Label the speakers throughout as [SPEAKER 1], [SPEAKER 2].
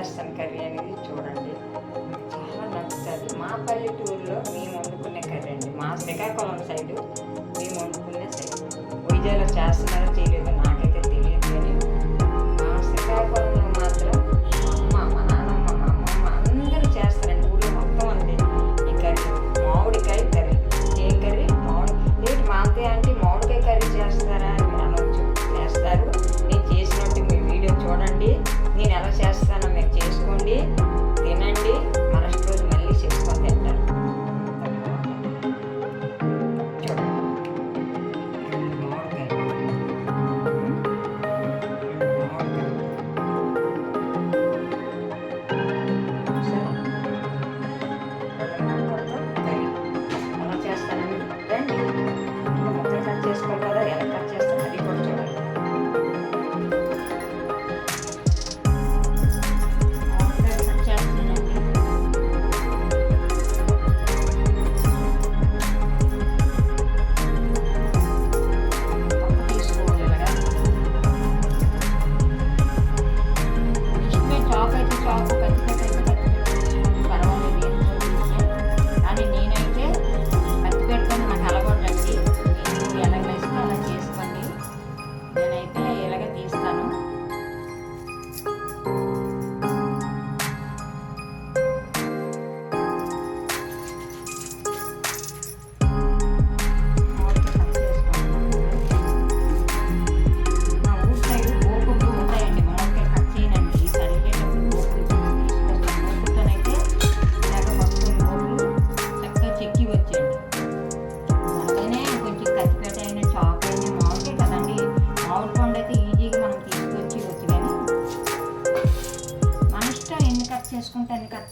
[SPEAKER 1] చేస్తాను కర్రీ అనేది చూడండి. చాలా నచ్చుతుంది. మా పల్లెటూరులో మేము వండుకునే కర్రీ అండి. మా శ్రీకాకుళం సైడ్ మేము వండుకునే సైడ్. చేస్తున్నారు చేస్తున్నారో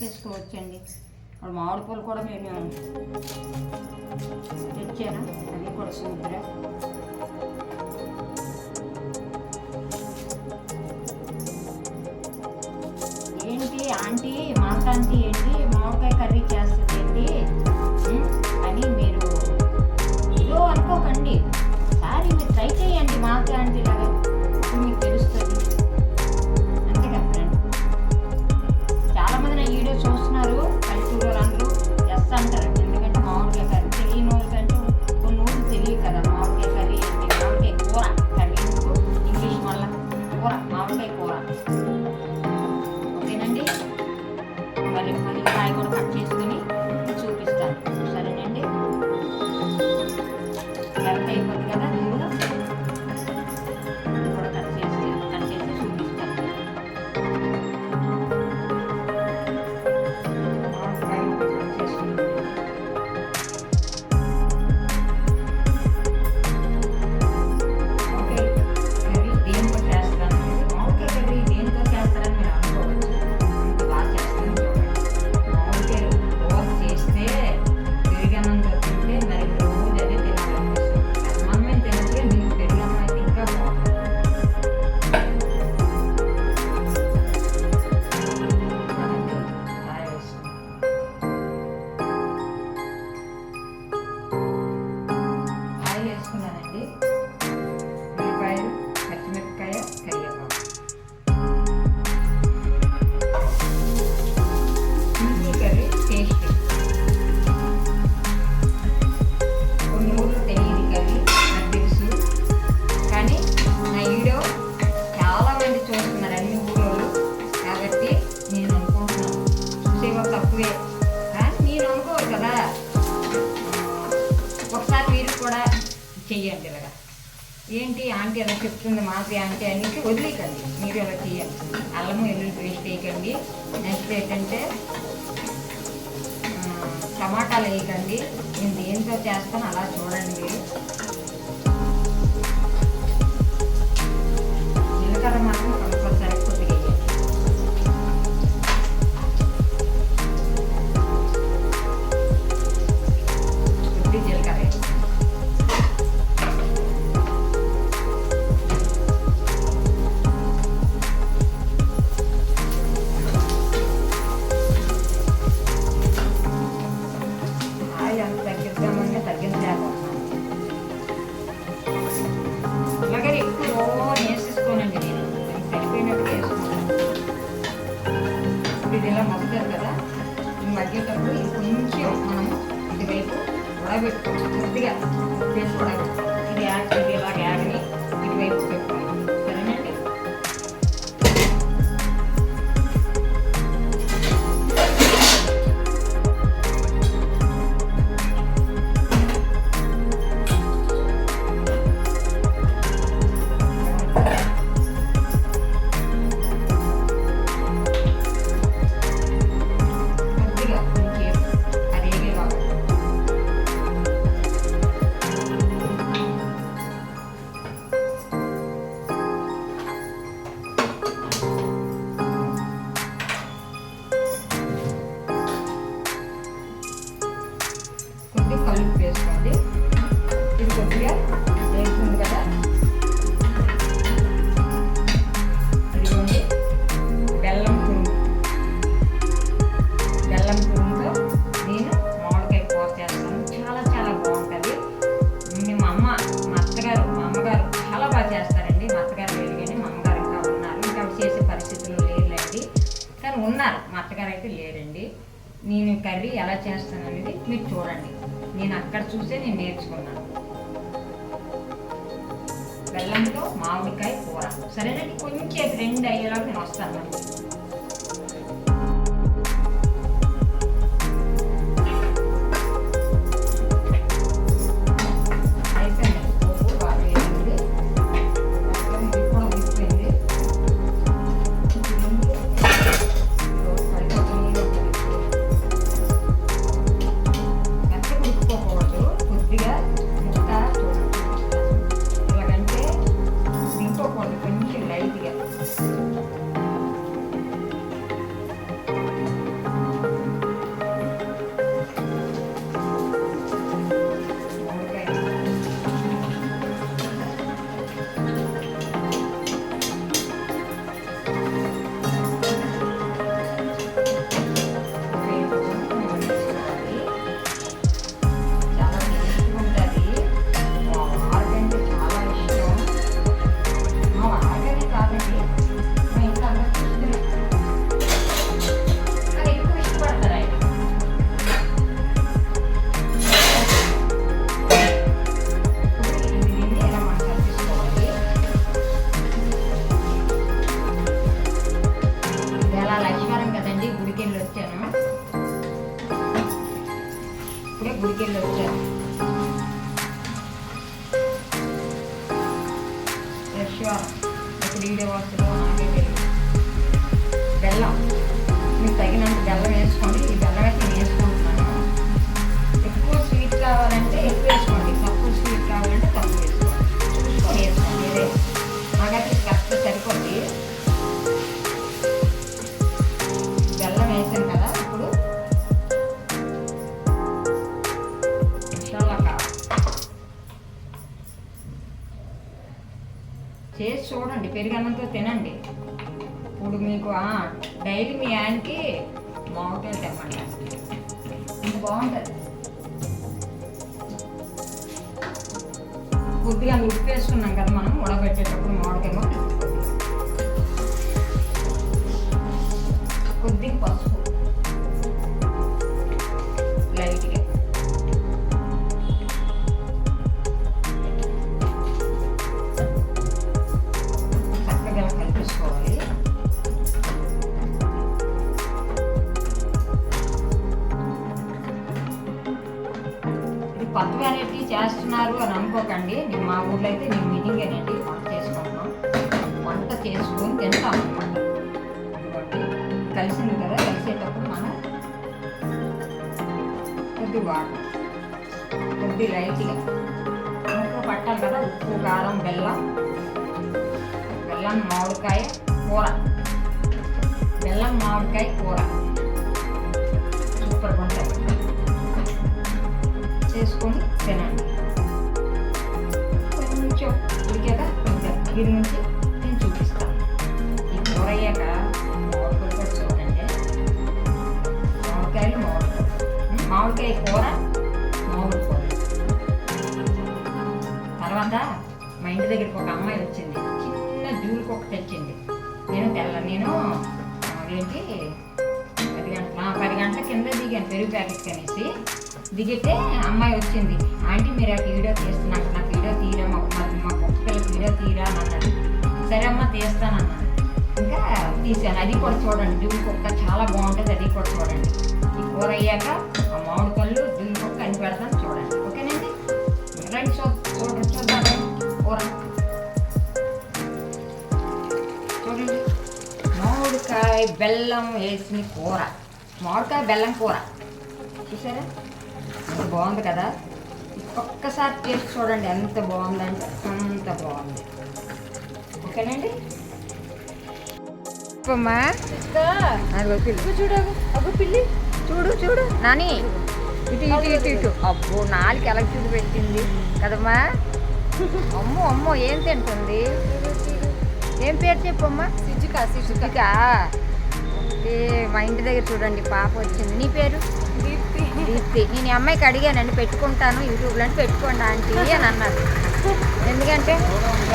[SPEAKER 1] చేసుకోవచ్చండి. ఇక్కడ మామిడి పూలు కూడా మేము తెచ్చాను. అది కూడా సముద్ర ఏంటి ఆంటీ మాకాంటీ ఆంటీ ఏంటి? Bye. చేయండి ఇలాగా ఏంటి ఆంటీ అలా చెప్తుంది మాకు ఆంటీ అనేసి వదిలేకండి మీరు ఎలా చేయండి అల్లము ఎల్లుండి పేస్ట్ వేయకండి. నెక్స్ట్ ఏంటంటే టమాటాలు వేయకండి. నేను దేంతో చేస్తాను అలా చూడండి మీరు. జీలకర్ర మాత్రం కొద్దిగా. చేసుకోవడానికి ఇది యాడ్ ఇది ఇలాగ యాడ్ని ఇటువైపు పెట్టుకోవాలి నేను కర్రీ ఎలా చేస్తాను అనేది మీరు చూడండి. నేను అక్కడ చూసే నేను నేర్చుకున్నాను. బెల్లంతో మామిడికాయ కూర. సరేనండి? కొంచెం రెండు అయ్యేలాగా నేను వస్తాను. లక్ష్మీవారం ఇప్పుడు వీడియో వస్తుందో నాకే తెలియదు బెల్లం. మీకు తగినంత బెల్లం వేసుకోండి పెరుగన్నంతో తినండి. ఇప్పుడు మీకు డైలీ మీ ఆయనకి మామిడికాయలు తెమ్మండి. ఇంత బాగుంటుంది. కొద్దిగా ఉప్పు వేసుకున్నాం కదా మనం ఉడబెట్టేటప్పుడు ఇది కొత్త వెరైటీ చేస్తున్నారు అని అనుకోకండి. నేను మా ఊర్లో అయితే నేను మీటింగ్ మీటింగేనండి వంట చేసుకుంటున్నాం వంట చేసుకొని తింటాం కలిసింది కదా కలిసేటప్పుడు మనం కొద్ది వాటర్ కొద్ది లైట్గా ముక్క పట్టాలి కదా ఉప్పు కారం బెల్లం. బెల్లం మామిడికాయ కూర. బెల్లం మామిడికాయ కూర. సూపర్గా ఉంటుంది చేసుకొని తినండి కొంచెం ఉడికాక కొంచెం దీని నుంచి నేను చూపిస్తాను. ఈ కూర అయ్యాక మామిడికాయలు చూడండి. మామిడికాయలు మామిడికాయలు మామిడికాయ కూర మామిడి కూర. తర్వాత మా ఇంటి దగ్గరికి ఒక అమ్మాయి వచ్చింది. చిన్న జూలు కుక్క తెచ్చింది. నేను తెల్ల నేను అదేంటి పది గంటల పది గంటల కింద దిగాను పెరుగు ప్యాకెట్ కనేసి దిగితే అమ్మాయి వచ్చింది. ఆంటీ మీరు ఆ వీడియో తీస్తున్నాను నాకు వీడియో తీరా మా మా- మా కుక్క వీడియో తీరా అని అన్నాడు. సరే అమ్మ తీస్తాను అన్నాను ఇంకా తీసాను అది కూడా చూడండి. జూన్ కుక్క చాలా బాగుంటుంది. అది కూడా చూడండి. ఈ కూర అయ్యాక ఆ మామిడి పళ్ళు జూన్ కుక్క అని పెడతాను చూడండి ఓకేనండి రండి చూ చూడండి చూద్దాం. కూర. చూడండి. మామిడికాయ బెల్లం వేసిన కూర. మామిడికాయ బెల్లం కూర. చూసారా? ఎంత బాగుంది కదా? ఒక్కసారి టేస్ట్ చూడండి ఎంత బాగుందంటే అంత బాగుంది. ఓకేనండి?
[SPEAKER 2] చూడు అబ్బు పిల్లి.
[SPEAKER 1] చూడు చూడు. నాని. ఇటు ఇటు ఇటు ఇటు. అబ్బో నాలుగు ఎలా చూడు పెట్టింది. కదమ్మా. అమ్మో అమ్మో ఏం తింటుంది? ఏం పేరు చెప్పమ్మా?
[SPEAKER 2] సిజుక సిజుక.
[SPEAKER 1] మా ఇంటి దగ్గర చూడండి పాప వచ్చింది. నీ పేరు?
[SPEAKER 2] దీప్తి
[SPEAKER 1] నేను అమ్మాయికి అడిగానండి పెట్టుకుంటాను యూట్యూబ్లో అని పెట్టుకోండి ఆంటీ అని అన్నారు. ఎందుకంటే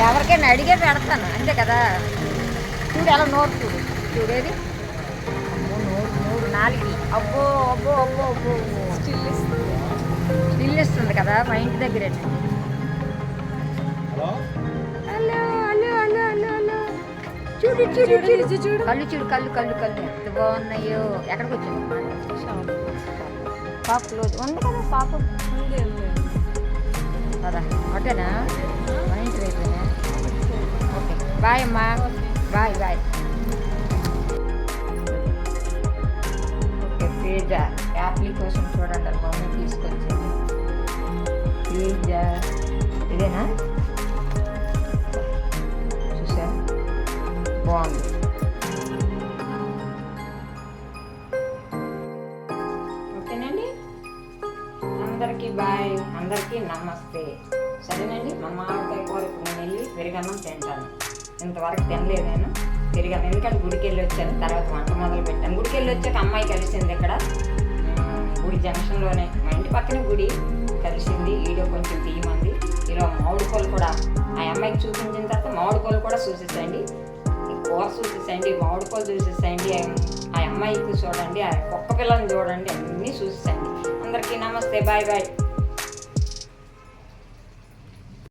[SPEAKER 1] ఎవరికైనా అడిగే పెడతాను అంతే కదా? చూడు ఎలా నోరు చూడు. చూడేది? నోరు నోరు నాలుగు. అబ్బో అబ్బో అబ్బో అబ్బో
[SPEAKER 2] స్టిల్ ఇస్తుంది.
[SPEAKER 1] స్టిల్ ఇస్తుంది కదా మా ఇంటి దగ్గర.
[SPEAKER 3] Hello?
[SPEAKER 1] Hello hello hello hello hello. చూడు చూడు
[SPEAKER 2] చూడు,
[SPEAKER 1] చూడు. కళ్ళు చూడు కళ్ళు కళ్ళు కళ్ళు. ఎంత బాగున్నాయో. ఎక్కడికి వచ్చాము పాప క్లోజ్. ఉంది కదా పాప.
[SPEAKER 2] ఉంది
[SPEAKER 1] కదా ఓకేనా? మా ఇంటి వైపునా ఓకే. బాయ్ అమ్మా. Bye bye. Okay pizza. Application చూడండి మమ్మీ తీసుకొచ్చింది. పిజ్జా. ఇదేనా? చూసా బాగుంది. బాయ్. అందరికీ నమస్తే. సరేనండి? మా మామిడికాయ కూర నేను వెళ్ళి పెరుగన్నం తింటాను. ఇంతవరకు తినలేదు నేను. పెరిగాను ఎందుకంటే గుడికి వెళ్ళి వచ్చాను. తర్వాత వంట మొదలు పెట్టాను. గుడికి వెళ్ళి వచ్చాక అమ్మాయి కలిసింది ఇక్కడ. గుడి జంక్షన్లోనే. మా ఇంటి పక్కన గుడి కలిసింది. వీడియో కొంచెం తీయమంది. ఇలా మామిడి కోలు కూడా ఆ అమ్మాయికి చూపించిన తర్వాత మామిడి కోళ్ళు కూడా చూసేసండి ఈ కూర చూసేసండి మామిడి కోలు చూసేసండి ఆ అమ్మాయికి చూడండి. ఆ కుక్క పిల్లని చూడండి. అన్నీ చూసేసండి అందరికీ నమస్తే. Bye bye.